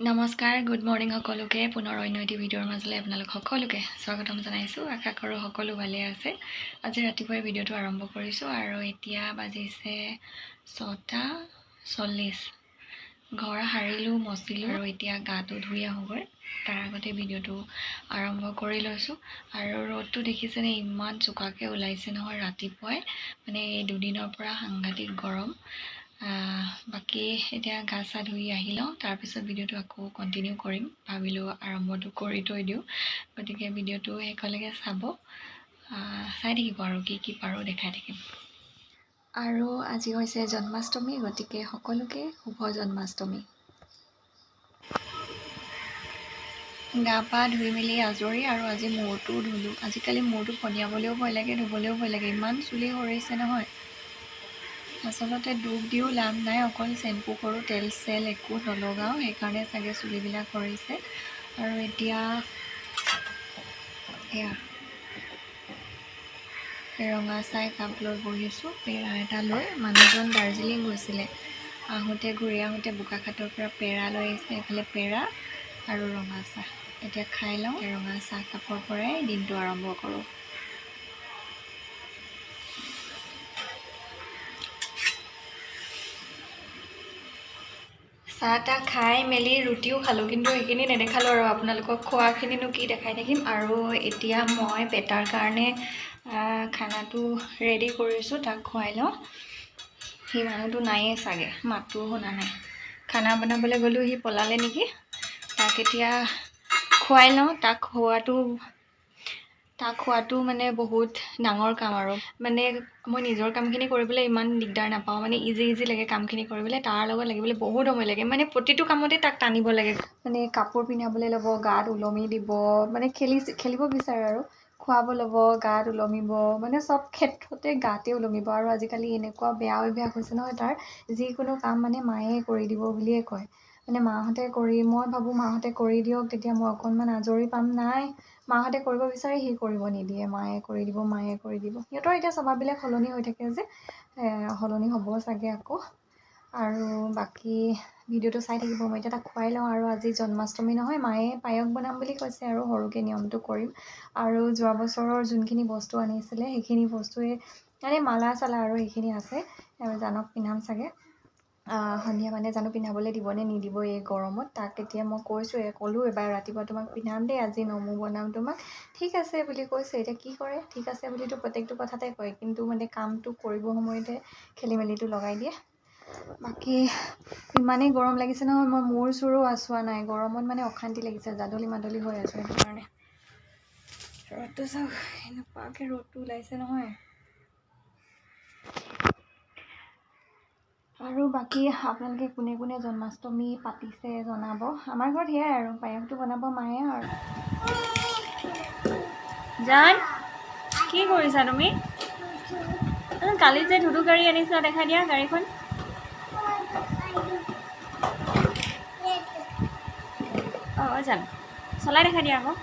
নমস্কাৰ good morning সকলোকে। পুনৰ অন্য এটি ভিডিঅ'ৰ মাজলৈ আপোনালোক সকলোকে স্বাগতম জনাইছোঁ। আশা কৰোঁ সকলো ভালে আছে। আজি ৰাতিপুৱাই ভিডিঅ'টো আৰম্ভ কৰিছোঁ আৰু এতিয়া বাজিছে ছটা চল্লিছ। ঘৰ সাৰিলোঁ মচিলোঁ আৰু এতিয়া গাটো ধুই আহোঁগৈ। তাৰ আগতে ভিডিঅ'টো আৰম্ভ কৰি লৈছোঁ। আৰু ৰ'দটো দেখিছেনে ইমান চোকাকৈ ওলাইছে নহয় ৰাতিপুৱাই। মানে এই দুদিনৰ পৰা সাংঘাতিক গৰম। বাকী এতিয়া গা চা ধুই আহি লওঁ তাৰপিছত ভিডিঅ'টো আকৌ কণ্টিনিউ কৰিম। ভাবিলোঁ আৰম্ভটো কৰি থৈ দিওঁ গতিকে ভিডিঅ'টো শেষলৈকে চাব। চাই থাকিব আৰু কি কি পাৰোঁ দেখাই থাকিম। আৰু আজি হৈছে জন্মাষ্টমী গতিকে সকলোকে শুভ জন্মাষ্টমী। গা পা ধুই মেলি আজৰি আৰু আজি মূৰটো ধুলোঁ। আজিকালি মূৰটো পনিয়াবলৈও ভয় লাগে ধুবলৈও ভয় লাগে। ইমান চুলি সৰিছে নহয়। আচলতে ডুব দিও লাভ নাই অকল চেম্পু কৰোঁ তেল চেল একো নলগাওঁ সেইকাৰণে চাগে চুলিবিলাক সৰিছে। আৰু এতিয়া এয়া ৰঙা চাই কাপ লৈ বহিছোঁ পেৰা এটা লৈ। মানুহজন দাৰ্জিলিং গৈছিলে। আহোঁতে ঘূৰি আহোঁতে বোকাখাটৰ পৰা পেৰা লৈ আহিছে এইফালে পেৰা আৰু ৰঙা চাহ। এতিয়া খাই লওঁ ৰঙা চাহ কাপৰ পৰাই দিনটো আৰম্ভ কৰোঁ। চাহ তাহ খাই মেলি ৰুটিও খালোঁ কিন্তু সেইখিনি নেদেখালোঁ আৰু আপোনালোকক খোৱাখিনিনো কি দেখাই থাকিম? আৰু এতিয়া মই বেটাৰ কাৰণে খানাটো ৰেডি কৰিছোঁ তাক খুৱাই লওঁ। সি মানুহটো নায়েই চাগে মাতো শুনা নাই। খানা বনাবলৈ গ'লোঁ সি পলালে নেকি? তাক এতিয়া খুৱাই লওঁ তাক খোৱাটো তাক খোৱাটো মানে বহুত ডাঙৰ কাম আৰু। মানে মই নিজৰ কামখিনি কৰিবলৈ ইমান দিগদাৰ নাপাওঁ মানে ইজি ইজি লাগে কামখিনি কৰিবলৈ তাৰ লগত লাগিবলৈ বহুত সময় লাগে। মানে প্ৰতিটো কামতে তাক টানিব লাগে। মানে কাপোৰ পিন্ধাবলৈ ল'ব গাত ওলমি দিব মানে খেলি খেলিব বিচাৰে আৰু। খুৱাব ল'ব গাত ওলমিব মানে চব ক্ষেত্ৰতে গাতে ওলমিব আৰু আজিকালি এনেকুৱা বেয়া অভ্যাস হৈছে নহয় তাৰ যিকোনো কাম মানে মায়ে কৰি দিব বুলিয়ে কয়। মানে মাহঁতে কৰি মই ভাবোঁ মাহঁতে কৰি দিয়ক তেতিয়া মই অকণমান আজৰি পাম। নাই মাহঁতে কৰিব বিচাৰে সি কৰিব নিদিয়ে। মায়ে কৰি দিব মায়ে কৰি দিব। সিহঁতৰ এতিয়া স্বভাৱবিলাক সলনি হৈ থাকে যে সলনি হ'ব চাগে আকৌ। আৰু বাকী ভিডিঅ'টো চাই থাকিব। মই এতিয়া তাক খুৱাই লওঁ আৰু আজি জন্মাষ্টমী নহয় মায়ে পায়স বনাম বুলি কৈছে আৰু সৰুকৈ নিয়মটো কৰিম। আৰু যোৱা বছৰৰ যোনখিনি বস্তু আনিছিলে সেইখিনি বস্তুৱে মানে মালা চালা আৰু সেইখিনি আছে। জানক পিন্ধাম চাগে। সন্ধিয়া মানে জানো পিন্ধাবলৈ দিবনে নিদিব এই গৰমত? তাক এতিয়া মই কৈছোঁ ক'লোঁ এবাৰ ৰাতিপুৱা তোমাক পিন্ধাম দেই আজি নমু বনাম তোমাক। ঠিক আছে বুলি কৈছে। এতিয়া কি কৰে? ঠিক আছে বুলিতো প্ৰত্যেকটো কথাতে কয় কিন্তু মানে কামটো কৰিব সময়তে খেলি মেলিটো লগাই দিয়ে। বাকী ইমানেই গৰম লাগিছে নহয় মই মূৰ চুৰো আঁচোৱা নাই। গৰমত মানে অশান্তি লাগিছে জাদলি মাদলি হৈ আছোঁ সেইটো কাৰণে। ৰ'দটো চাওক এনেকুৱাকৈ ৰ'দটো ওলাইছে নহয়। আৰু বাকী আপোনালোকে কোনে কোনে জন্মাষ্টমী পাতিছে জনাব আমাৰ ঘৰত সেয়াই আৰু পায়সটো বনাব মায়ে আৰু জান কি কৰিছা তুমি আহ, কালি যে ধুডু গাড়ী আনিছিলা দেখাই দিয়া গাড়ীখন অঁ অঁ জান চলাই দেখাই দিয়া আকৌ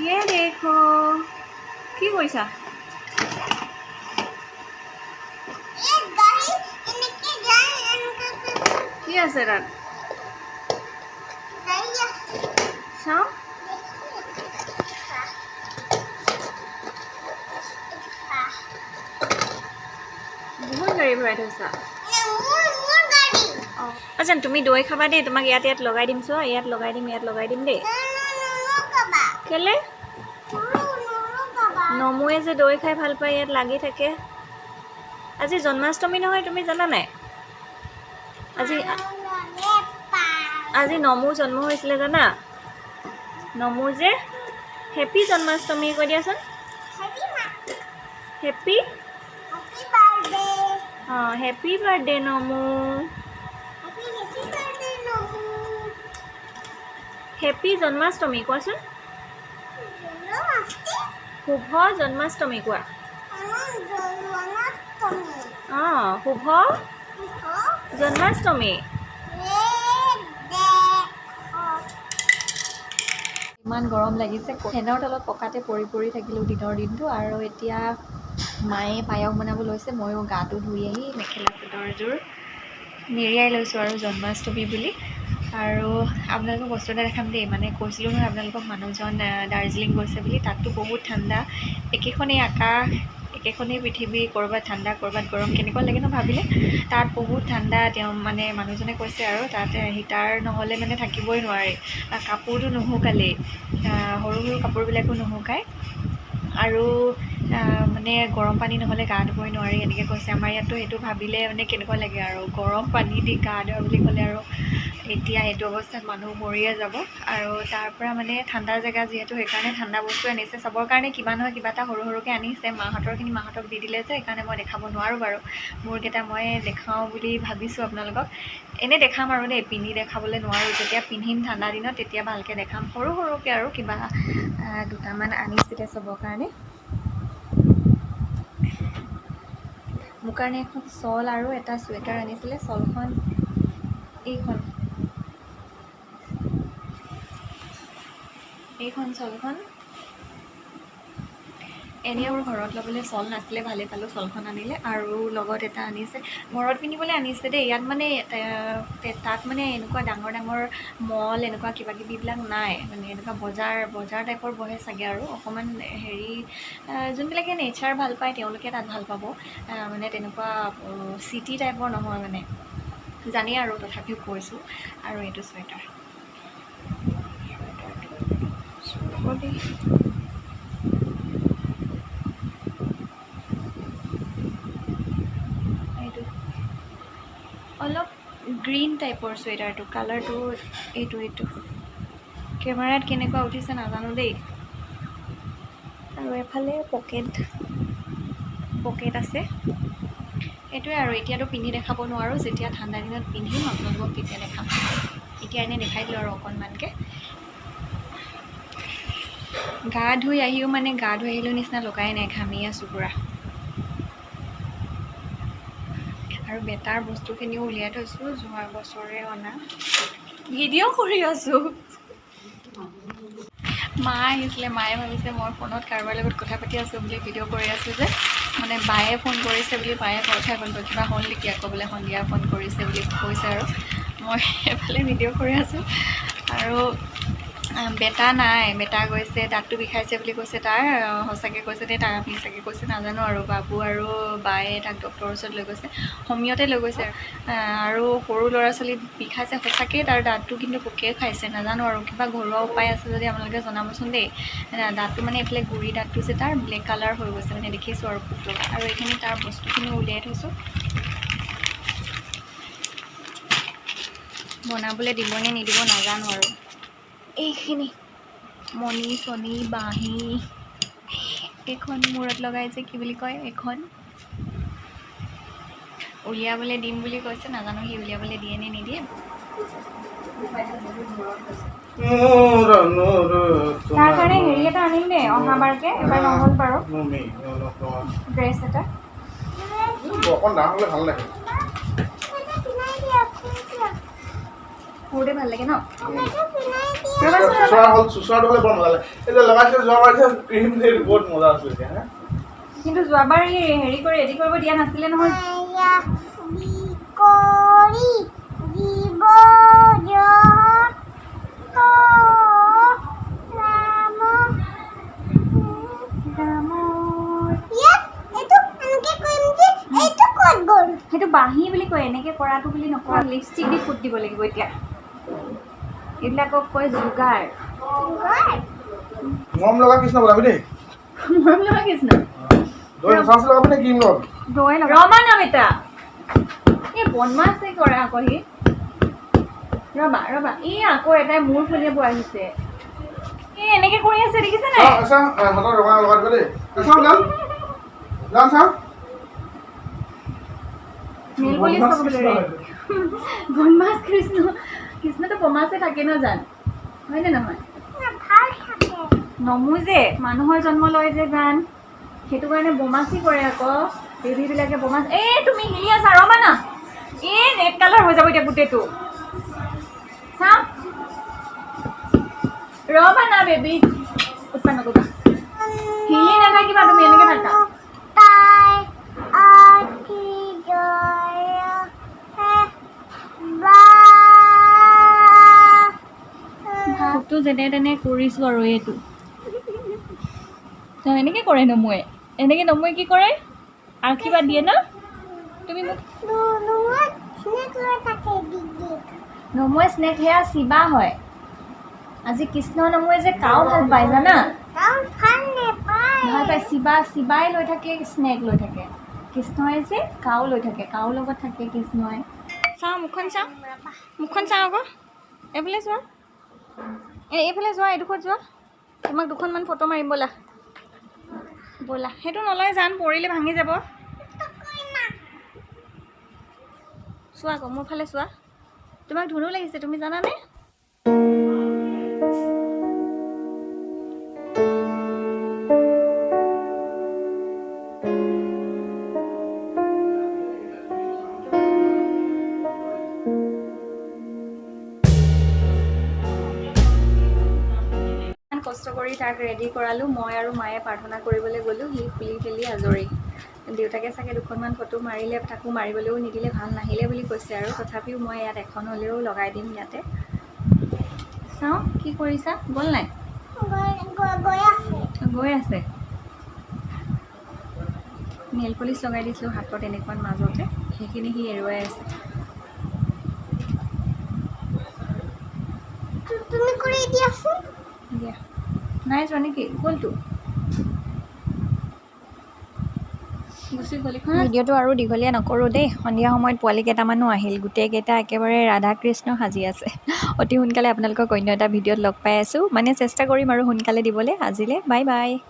ये देखो কি কৰিছা কি আছে তাত? চাওঁ? বহুত গাড়ী ভৰাই থৈছা। অঁ আচ্ছা তুমি দৈ খাবা দেই তোমাক ইয়াত ইয়াত লগাই দিম চোৱা ইয়াত লগাই দিম ইয়াত লগাই দিম দেই। কেলে? নমুৱে যে দৈ খাই ভাল পায় ইয়াত লাগি থাকে। আজি জন্মাষ্টমী নহয় তুমি জানা নাই? আজি আজি নমু জন্ম হৈছিলে জানা? নমু যে হেপী জন্মাষ্টমী কৈ দিয়াচোন। হেপী? অঁ হেপী বাৰ্থডে নমু। হেপী জন্মাষ্টমী কোৱাচোন। শুভ জন্মাষ্টমী কোৱা? অঁ শুভ জন্মাষ্টমী। ইমান গৰম লাগিছে ফেনৰ তলত পকাতে পৰি পৰি থাকিলোঁ দিনৰ দিনটো আৰু এতিয়া মায়ে পায়স বনাব লৈছে ময়ো গাটো ধুই আহি মেখেলা চাদৰযোৰ মেৰিয়াই লৈছোঁ আৰু জন্মাষ্টমী বুলি। আৰু আপোনালোকক বস্তু এটা দেখাম দেই। মানে কৈছিলোঁ নহয় আপোনালোকক মানুহজন দাৰ্জিলিং গৈছে বুলি। তাততো বহুত ঠাণ্ডা। একেখনেই আকাশ একেখনেই পৃথিৱী ক'ৰবাত ঠাণ্ডা ক'ৰবাত গৰম কেনেকুৱা লাগে ন ভাবিলে? তাত বহুত ঠাণ্ডা তেওঁ মানে মানুহজনে কৈছে আৰু তাত হিটাৰ নহ'লে মানে থাকিবই নোৱাৰে। কাপোৰটো নুশুকালেই। সৰু সৰু কাপোৰবিলাকো নুশুকায়। আৰু মানে গৰম পানী নহ'লে গা ধুবই নোৱাৰি এনেকৈ কৈছে। আমাৰ ইয়াততো সেইটো ভাবিলে মানে কেনেকুৱা লাগে আৰু। গৰম পানী দি গা ধোৱা বুলি ক'লে আৰু। এতিয়া সেইটো অৱস্থাত মানুহ মৰিয়ে যাব। আৰু তাৰ পৰা মানে ঠাণ্ডা জেগা যিহেতু সেইকাৰণে ঠাণ্ডা বস্তু আনিছে। চবৰ কাৰণে কিবা নহয় কিবা এটা সৰু সৰুকৈ আনিছে। মাহঁতৰখিনি মাহঁতক দি দিলে যে সেইকাৰণে মই দেখাব নোৱাৰোঁ বাৰু। মোৰকেইটা মই দেখাওঁ বুলি ভাবিছোঁ আপোনালোকক। এনেই দেখাম আৰু দেই পিন্ধি দেখাবলৈ নোৱাৰোঁ। যেতিয়া পিন্ধিম ঠাণ্ডা দিনত তেতিয়া ভালকৈ দেখাম। সৰু সৰুকৈ আৰু কিবা দুটামান আনিছিলে চবৰ কাৰণে। মোৰ কাৰণে এখন শ্বল আৰু এটা চুৱেটাৰ আনিছিলে। শ্বলখন এইখন। এইখন শ্বলখন এনেই মোৰ ঘৰত ল'বলৈ শ্বল নাছিলে ভালেই পালোঁ শ্বলখন আনিলে আৰু লগত এটা আনিছে। ঘৰত পিন্ধিবলৈ আনিছে দেই ইয়াত মানে তাত মানে এনেকুৱা ডাঙৰ ডাঙৰ মল এনেকুৱা কিবা কিবিবিলাক নাই মানে এনেকুৱা বজাৰ বজাৰ টাইপৰ বহে চাগে আৰু। অকণমান হেৰি যোনবিলাকে নেচাৰ ভাল পায় তেওঁলোকে তাত ভাল পাব। মানে তেনেকুৱা চিটি টাইপৰ নহয় মানে। জানেই আৰু তথাপিও কৈছোঁ। আৰু এইটো চুৱেটাৰ। এইটো অলপ গ্ৰীণ টাইপৰ চুৱেটাৰটো কালাৰটো এইটো এইটো। কেমেৰাত কেনেকুৱা উঠিছে নাজানো দেই। আৰু এফালে পকেট পকেট আছে। সেইটোৱে আৰু এতিয়াতো পিন্ধি দেখাব নোৱাৰোঁ। যেতিয়া ঠাণ্ডা দিনত পিন্ধিম আপোনালোকক তেতিয়া দেখাম। এতিয়া এনেই দেখাই দিলোঁ আৰু অকণমানকৈ। গা ধুই আহিও মানে গা ধুই আহিলোঁ নিচিনা লগাই নাই ঘামি আছোঁ পূৰা। আৰু বেটাৰ বস্তুখিনিও উলিয়াই থৈছোঁ যোৱা বছৰে অনা। ভিডিঅ' কৰি আছোঁ। মা আহিছিলে মায়ে ভাবিছে মই ফোনত কাৰোবাৰ লগত কথা পাতি আছোঁ বুলি ভিডিঅ' কৰি আছোঁ যে মানে বায়ে ফোন কৰিছে বুলি বায়ে ফোন কৰি কিবা হ'ল নেকি আকৌ বোলে সন্ধিয়া ফোন কৰিছে বুলি কৈছে আৰু। মই এফালে ভিডিঅ' কৰি আছোঁ। আৰু বেটা নাই বেটা গৈছে দাঁতটো বিষাইছে বুলি কৈছে তাৰ সঁচাকৈ কৈছে দেই তাৰ মিছাকৈ কৈছে নাজানো আৰু বাবু আৰু বায়ে তাক ডক্টৰৰ ওচৰত লৈ গৈছে সমীয়তে লৈ গৈছে আৰু সৰু ল'ৰা ছোৱালী বিষাইছে সঁচাকৈ তাৰ দাঁতটো কিন্তু পোকে খাইছে নাজানো আৰু কিবা ঘৰুৱা উপায় আছে যদি আপোনালোকে জনাবচোন দেই দাঁতটো মানে এইফালে গুৰি দাঁতটো যে তাৰ ব্লেক কালাৰ হৈ গৈছে মানে দেখিছোঁ আৰু পোকটো আৰু এইখিনি তাৰ বস্তুখিনি উলিয়াই থৈছোঁ। বনাবলৈ দিবনে নিদিব নাজানো আৰু। এইখিনি। মণি চণি বাঁহী এইখন মূৰত লগাই যে কি বুলি কয় এইখন। উলিয়াবলৈ দিম বুলি কৈছে নাজানো সি উলিয়াবলৈ দিয়ে নে নিদিয়ে। তাৰ কাৰণে হেৰি এটা আনিম দেই অহাবাৰকে এবাৰ নহ'ল বাৰু। ড্ৰেছ এটা। অকণ ডাঙৰ হ'লে ভাল লাগে। মজা আছিল এতিয়া হা? কিন্তু যোৱাবাৰ এই হেৰি কৰি ৰেডি কৰিব দিয়া নাছিলে নহয়। সেইটো বাঁহী বুলি কয় এনেকৈ কৰাটো বুলি নকওঁ লিপষ্টিক দি ফুট দিব লাগিব এতিয়া। এইবিলাকক কয় যোগাৰ? মৰম লগা কৃষ্ণ বনাবি দেই মৰম লগা কৃষ্ণ? দৈ মচলা লগাবি নে ক্ৰীম লগাবি দৈ লগা ৰমা নাম এই বনমাছে কৰে আকৌ সি। ৰবা ৰবা এই আকৌ এটাই মূৰ ফুলিয়াব আহিছে। এই এনেকে কৰি আছে দেখিছে নাই? চাওঁ চাওঁ হাতত ৰঙা লগাই দিব দেই। চাওঁ যাম যাম চাওঁ নীল পলিচ বদমাছ ক'ব কৃষ্ণ ৰে। হয়। বনমাছ কৃষ্ণ। কৃষ্ণটো বমাছে থাকে ন জান? হয়নে নহয়? নমোজে মানুহৰ জন্ম লয় যে জান। সেইটো কাৰণে বমাচি কৰে আকৌ, বেবীবিলাকে বমাচ এই তুমি হিলি আছা, ৰ'বা না। এই ৰেড কালাৰ হৈ যাব এতিয়া গোটেইটো। চাওঁ ৰ'বা না, বেবী। উৎপাদন নকৰিবা হিলি নাথাকিবা তুমি, এনেকৈ থাকা। যেনে তেনে কৰিছোঁ আৰু এইটো। এনেকৈ কৰে নমুৱে এনেকৈ নমুৱে কি কৰে? আশীৰ্বাদ দিয়ে ন? তুমি নমুৱে স্নেক সেয়া শিৱা হয়। আজি কৃষ্ণ নমুৱে যে কাও ভালো পায়, জানা? ভালো পায় শিৱা শিৱাই লৈ থাকে, স্নেক লৈ থাকে। কৃষ্ণই যে কাও লৈ থাকে, কাও লগত থাকে কৃষ্ণই। চাওঁ, মুখখন চাওঁ। মুখখন চাওঁ আকৌ। এইফালে এই এইফালে যোৱা এইডোখৰত যোৱা। তোমাক দুখনমান ফটো মাৰিম ব'লা। ব'লা। সেইটো নলয় জান পৰিলে ভাঙি যাব। চোৱা আকৌ মোৰ ফালে চোৱা। তোমাক ধুনু লাগিছে তুমি জানানে? কৰি তাক ৰেডি কৰালোঁ। মই আৰু মায়ে প্ৰাৰ্থনা কৰিবলৈ গ'লোঁ। সি খুলি খেলি আজৰি। দেউতাকে চাগে দুখনমান ফটো মাৰিলে তাকো মাৰিবলৈও নিদিলে ভাল নাহিলে বুলি কৈছে আৰু। তথাপিও মই ইয়াত এখন হ'লেও লগাই দিম ইয়াতে। চাওঁ কি কৰিছা? গ'ল নাই? গৈ- আছে। নেল পলিচ লগাই দিছিলোঁ হাতত এনেকুৱাত মাজতে। সেইখিনি সি এৰুৱাই আছে। দিয়া। নাই যোৱা নেকি গ'ল ভিডিঅ'টো আৰু দীঘলীয়া নকৰোঁ দেই। সন্ধিয়া সময়ত পোৱালি কেইটামানো আহিল। গোটেইকেইটা একেবাৰে ৰাধা কৃষ্ণ সাজি আছে। অতি সোনকালে আপোনালোকক অন্য এটা ভিডিঅ'ত লগ পাই আছোঁ। মানে চেষ্টা কৰিম আৰু সোনকালে দিবলৈ। আজিলৈ বাই বাই